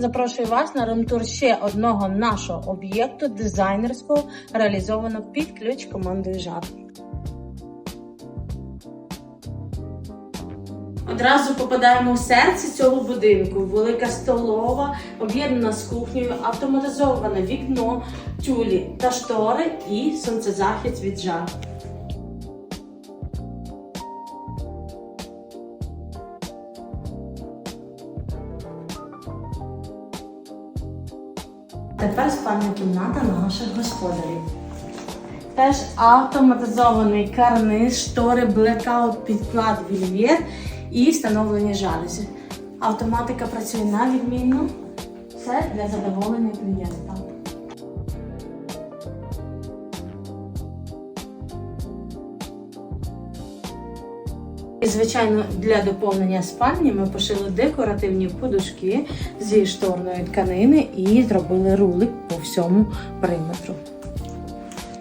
Запрошую вас на ремтур ще одного нашого об'єкту дизайнерського, реалізованого під ключ командою ЖАР. Одразу попадаємо в серце цього будинку. Велика столова, об'єднана з кухнею, автоматизоване вікно, тюлі та штори і сонцезахист від жар. Тепер спальня кімната наших господарів. Теж автоматизований карниз, штори, блекаут, підклад, вільєр і встановлені жалюзі. Автоматика працює на відмінно. Все для задоволення клієнта. І, звичайно, для доповнення спальні ми пошили декоративні подушки зі шторної тканини і зробили рулик по всьому периметру.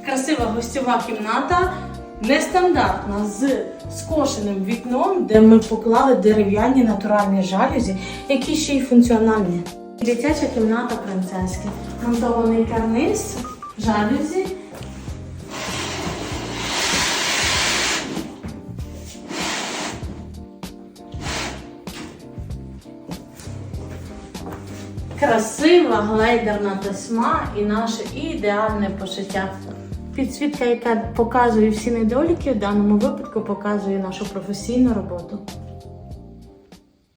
Красива гостьова кімната, нестандартна з скошеним вікном, де ми поклали дерев'яні натуральні жалюзі, які ще й функціональні. Дитяча кімната принцески. Монтований карниз, жалюзі. Красива глейдерна тесьма і наше ідеальне пошиття. Підсвітка, яка показує всі недоліки, в даному випадку показує нашу професійну роботу.